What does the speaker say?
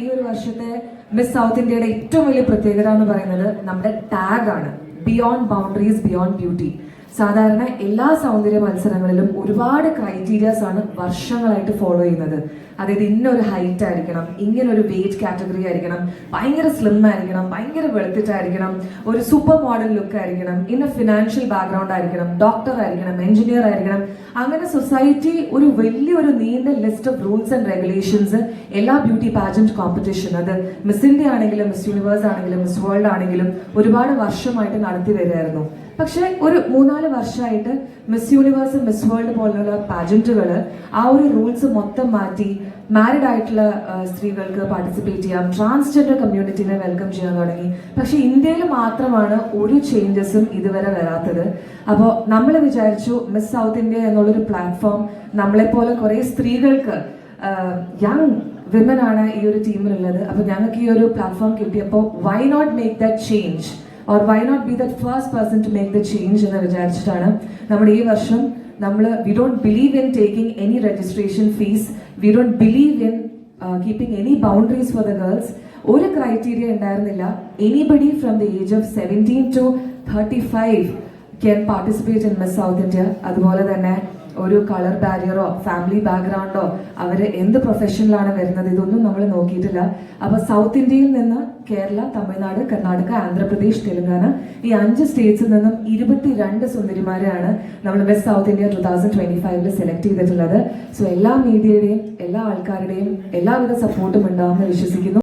ഈ ഒരു വർഷത്തെ മിസ് സൗത്ത് ഇന്ത്യയുടെ ഏറ്റവും വലിയ പ്രത്യേകത എന്ന് പറയുന്നത് നമ്മുടെ ടാഗ് ആണ്. ബിയോണ്ട് ബൗണ്ടറീസ് ബിയോണ്ട് ബ്യൂട്ടി സാധാരണ എല്ലാ സൗന്ദര്യ മത്സരങ്ങളിലും ഒരുപാട് ക്രൈറ്റീരിയാസ് ആണ് വർഷങ്ങളായിട്ട് ഫോളോ ചെയ്യുന്നത്. അതായത് ഇന്നൊരു ഹൈറ്റ് ആയിരിക്കണം ഇങ്ങനൊരു വെയിറ്റ് കാറ്റഗറി ആയിരിക്കണം ഭയങ്കര സ്ലിം ആയിരിക്കണം ഭയങ്കര വെളുത്തിട്ടായിരിക്കണം ഒരു സൂപ്പർ മോഡൽ ലുക്ക് ആയിരിക്കണം ഇന്ന ഫിനാൻഷ്യൽ ബാക്ക്ഗ്രൗണ്ട് ആയിരിക്കണം ഡോക്ടർ ആയിരിക്കണം എഞ്ചിനീയർ ആയിരിക്കണം. അങ്ങനെ സൊസൈറ്റി ഒരു വലിയൊരു നീണ്ട list of rules and regulations എല്ലാ ബ്യൂട്ടി പാജന്റ് കോമ്പറ്റീഷൻ അത് മിസ് ഇന്ത്യ ആണെങ്കിലും മിസ് യൂണിവേഴ്സ് ആണെങ്കിലും മിസ് വേൾഡ് ആണെങ്കിലും ഒരുപാട് വർഷമായിട്ട് നടത്തി വരികയായിരുന്നു. പക്ഷെ ഒരു മൂന്നാൽ വർഷമായിട്ട് മിസ് യൂണിവേഴ്സ് മിസ് വേൾഡ് പോലുള്ള പാജന്റുകൾ ആ ഒരു റൂൾസ് മൊത്തം മാറ്റി മാരിഡ് ആയിട്ടുള്ള സ്ത്രീകൾക്ക് പാർട്ടിസിപ്പേറ്റ് ചെയ്യാം ട്രാൻസ്ജെൻഡർ കമ്മ്യൂണിറ്റിനെ വെൽക്കം ചെയ്യാൻ തുടങ്ങി. പക്ഷെ ഇന്ത്യയിൽ മാത്രമാണ് ഒരു ചേഞ്ചസും ഇതുവരെ വരാത്തത്. അപ്പോൾ നമ്മൾ വിചാരിച്ചു മിസ് സൗത്ത് ഇന്ത്യ എന്നുള്ളൊരു പ്ലാറ്റ്ഫോം നമ്മളെപ്പോലെ കുറേ സ്ത്രീകൾക്ക് യങ് വിമൻ ആണ് ഈ ഒരു ടീമിലുള്ളത് അപ്പോൾ ഞങ്ങൾക്ക് ഈ ഒരു പ്ലാറ്റ്ഫോം കിട്ടിയപ്പോൾ why not make that change or why not be that first person to make the change എന്ന് വിചാരിച്ചിട്ടാണ് നമ്മുടെ ഈ വർഷം നമ്മൾ we don't believe in taking any registration fees we don't believe in keeping any boundaries for the girls ഒരു criteria ഉണ്ടായിരുന്നില്ല. Anybody from the age of seventeen to thirty five can participate in Miss South India അതുപോലെ തന്നെ ഒരു colour ബാരിയറോ family ബാക്ക്ഗ്രൗണ്ടോ അവർ എന്ത് പ്രൊഫഷനിലാണ് വരുന്നത് ഇതൊന്നും നമ്മൾ നോക്കിയിട്ടില്ല. അപ്പൊ സൗത്ത് ഇന്ത്യയിൽ നിന്ന് കേരള തമിഴ്നാട് കർണാടക ആന്ധ്രാപ്രദേശ് തെലങ്കാന ഈ അഞ്ച് സ്റ്റേറ്റ്സിൽ നിന്നും ഇരുപത്തിരണ്ട് സുന്ദരിമാരെയാണ് നമ്മൾ best South India two thousand twenty ഫൈവിൽ സെലക്ട് ചെയ്തിട്ടുള്ളത്. സോ എല്ലാ മീഡിയയുടെയും എല്ലാ ആൾക്കാരുടെയും എല്ലാവിധ സപ്പോർട്ടും ഉണ്ടാവുമെന്ന് വിശ്വസിക്കുന്നു.